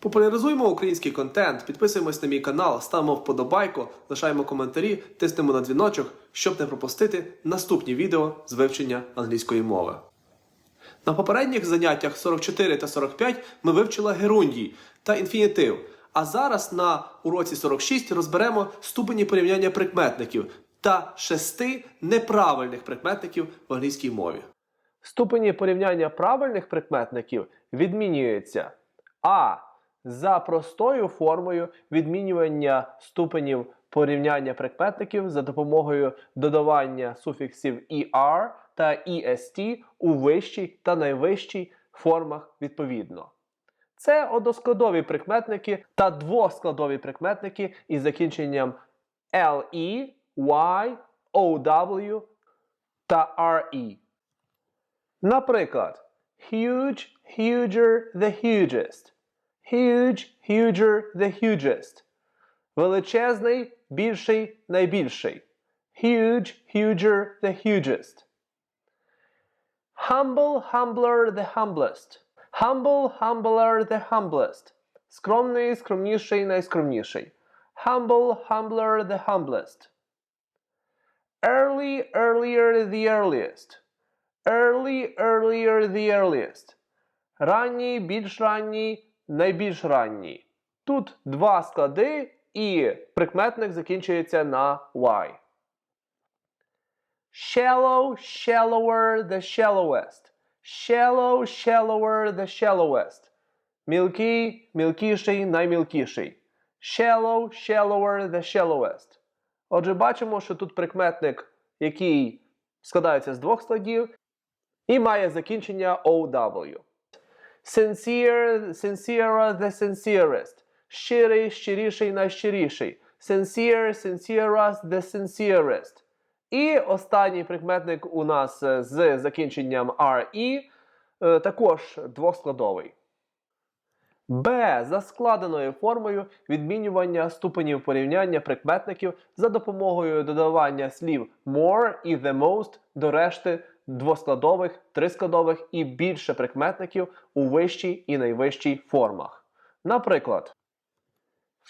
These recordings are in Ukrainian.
Популяризуємо український контент, підписуємось на мій канал, ставимо вподобайку, лишаємо коментарі, тиснемо на дзвіночок, щоб не пропустити наступні відео з вивчення англійської мови. На попередніх заняттях 44 та 45 ми вивчили герундій та інфінітив. А зараз на уроці 46 розберемо ступені порівняння прикметників та шести неправильних прикметників в англійській мові. Ступені порівняння правильних прикметників відмінюються а. За простою формою відмінювання ступенів порівняння прикметників за допомогою додавання суфіксів «er» та «est» у вищій та найвищій формах відповідно. Це односкладові прикметники та двоскладові прикметники із закінченням «le», «y», «ow» та «re». Наприклад, huge, huger, the hugest. Huge, huger, the hugest. Величезний, більший, найбільший. Huge, huger, the hugest. Humble, humbler, the humblest. Humble, humbler, the humblest. Скромний, скромніший, найскромніший. Humble, humbler, the humblest. Early, earlier, the earliest. Early, earlier, the earliest. Ранній, більш ранній, найбільш ранній. Тут два склади, і прикметник закінчується на y. Shallow, shallower, the shallowest. Shallow, shallower, the shallowest. Мілкий, мілкіший, наймілкіший. Shallow, shallower, the shallowest. Отже, бачимо, що тут прикметник, який складається з двох складів, і має закінчення OW. Sincere, sincerer, the sincerest. Щирий, щиріший, найщиріший. Sincere, sincerest, the sincerest. І останній прикметник у нас е, з закінченням RE е, також двоскладовий. Б за складеною формою відмінювання ступенів порівняння прикметників за допомогою додавання слів more і the most до решти двоскладових, трискладових і більше прикметників у вищій і найвищій формах. Наприклад,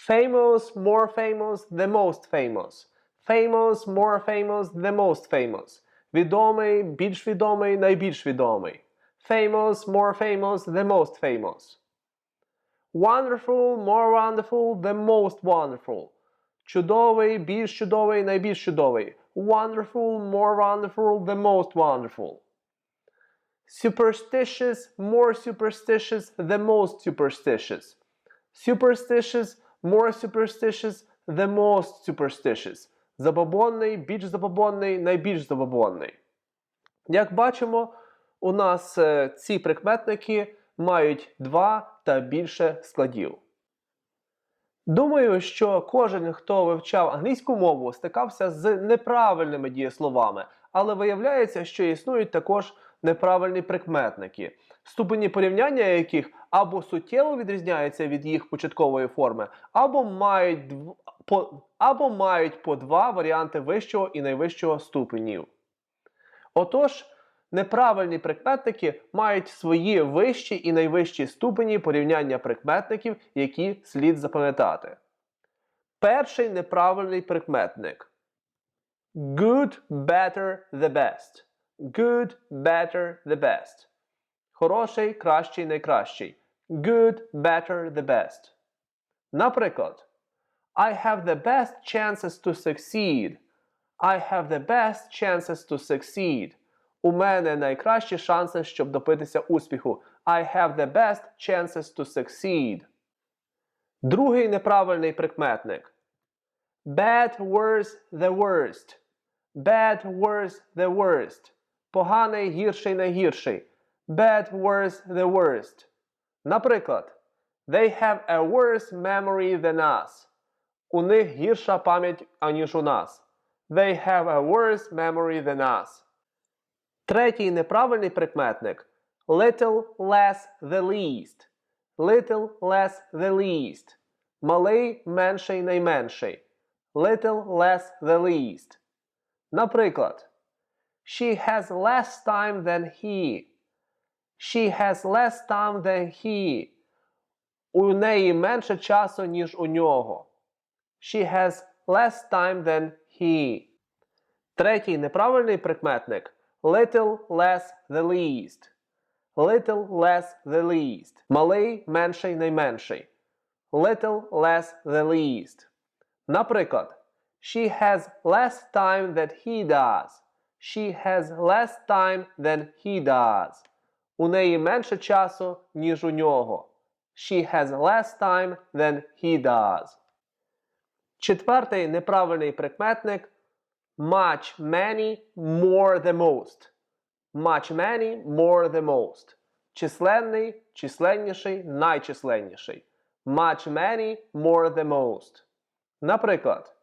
famous, more famous, the most famous. Famous, more famous, the most famous. Відомий, більш відомий, найбільш відомий. Famous, more famous, the most famous. Wonderful, more wonderful, the most wonderful. Чудовий, більш чудовий, найбільш чудовий. Wonderful, more wonderful, the most wonderful. Superstitious, more superstitious, the most superstitious. Superstitious, more superstitious, the most superstitious. Забобонний, більш забобонний, найбільш забобонний. Як бачимо, у нас е, ці прикметники мають два та більше складів. Думаю, що кожен, хто вивчав англійську мову, стикався з неправильними дієсловами, але виявляється, що існують також неправильні прикметники, ступені порівняння яких або суттєво відрізняються від їх початкової форми, або мають, по, або мають по два варіанти вищого і найвищого ступенів. Отож, неправильні прикметники мають свої вищі і найвищі ступені порівняння прикметників, які слід запам'ятати. Перший неправильний прикметник. Good, better, the best. Good, better, the best. Хороший, кращий, найкращий. Good, better, the best. Наприклад, I have the best chances to succeed. I have the best chances to succeed. У мене найкращі шанси, щоб добитися успіху. I have the best chances to succeed. Другий неправильний прикметник. Bad, worse, the worst. Bad, worse, the worst. Поганий, гірший, найгірший. Bad, worse, the worst. Наприклад, They have a worse memory than us. У них гірша пам'ять, аніж у нас. They have a worse memory than us. Третій неправильний прикметник little less the least. Little less the least. Малий менший найменший. Little less the least. Наприклад, She has less time than he. She has less time than he. У неї менше часу, ніж у нього. She has less time than he. Третій неправильний прикметник little less the least. Little less the least. Малий менший найменший. Little less the least. Наприклад, She has less time that he does. She has less time than he does. У неї менше часу, ніж у нього. She has less time than he does. Четвертий неправильний прикметник much, many, more the most. Much, many, more the most. Численний, численніший, найчисленніший. Much, many, more the most. Наприклад,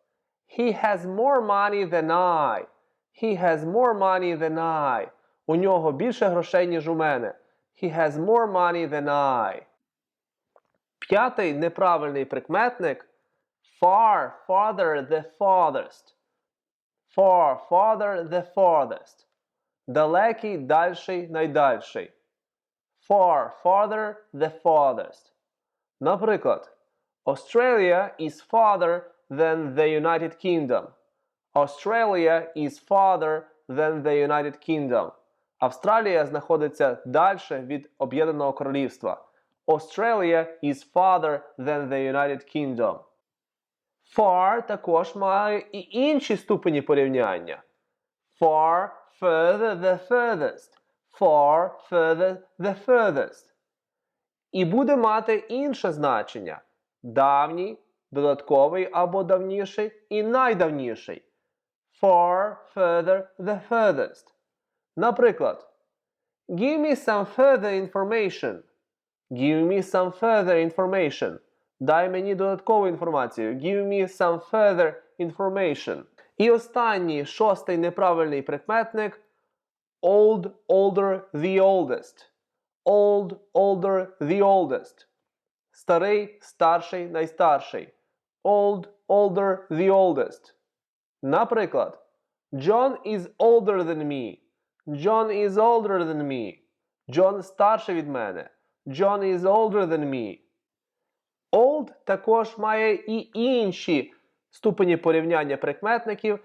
He has more money than I. He has more money than I. У нього більше грошей, ніж у мене. He has more money than I. П'ятий неправильний прикметник far, farther, the farthest. Far, farther, the farthest. Далекий, дальший, найдальший. Far, farther, the farthest. Наприклад, Australia is farther than the United Kingdom. Australia is farther than the United Kingdom. Австралія знаходиться далі від Об'єднаного Королівства. Australia is farther than the United Kingdom. Far також має і інші ступені порівняння. Far, further, the furthest. Far, further, the furthest. І буде мати інше значення: давній, додатковий або давніший і найдавніший. Far, further, the furthest. Наприклад, Give me some further information. Give me some further information. Дай мені додаткову інформацію. Give me some further information. І останній шостий неправильний прикметник old, older, the oldest. Old, older, the oldest. Старий, старший, найстарший. Old, older, the oldest. Наприклад, John is older than me. John is older than me. John старший від мене. John is older than me. Old також має і інші ступені порівняння прикметників,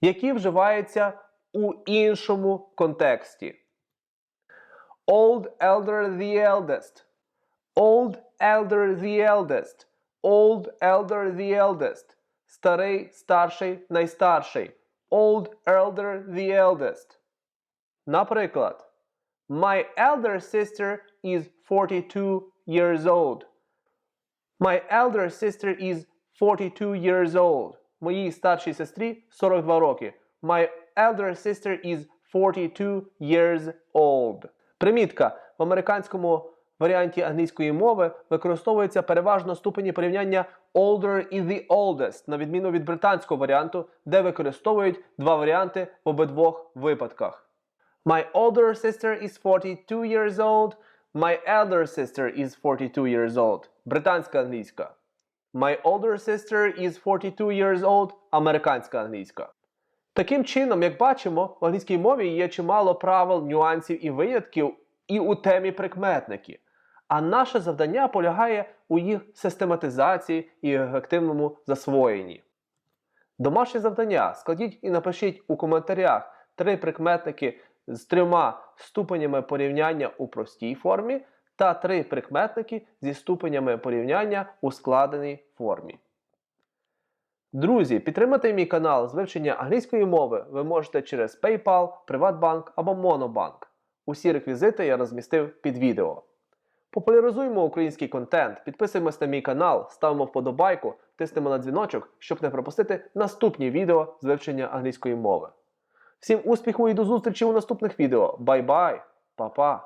які вживаються у іншому контексті. Old, elder, the eldest. Old, elder, the eldest. Old, elder, the eldest. Старий, старший, найстарший. Old, elder, the eldest. Наприклад, My elder sister is 42 years old. My elder sister is 42 years old. Моїй старшій сестрі 42 роки. My elder sister is 42 years old. Примітка. В американському варіанті англійської мови використовується переважно ступені порівняння older і the oldest, на відміну від британського варіанту, де використовують два варіанти в обидвох випадках. My older sister is 42 years old. My elder sister is 42 years old. Британська англійська. My older sister is 42 years old. Американська англійська. Таким чином, як бачимо, в англійській мові є чимало правил, нюансів і винятків і у темі прикметники. А наше завдання полягає у їх систематизації і ефективному засвоєнні. Домашнє завдання складіть і напишіть у коментарях три прикметники з трьома ступенями порівняння у простій формі та три прикметники зі ступенями порівняння у складеній формі. Друзі, підтримати мій канал з вивчення англійської мови ви можете через PayPal, Приватбанк або Monobank. Усі реквізити я розмістив під відео. Популяризуємо український контент, підписуємось на мій канал, ставимо вподобайку, тиснемо на дзвіночок, щоб не пропустити наступні відео з вивчення англійської мови. Всім успіху і до зустрічі у наступних відео. Бай-бай, Па-па!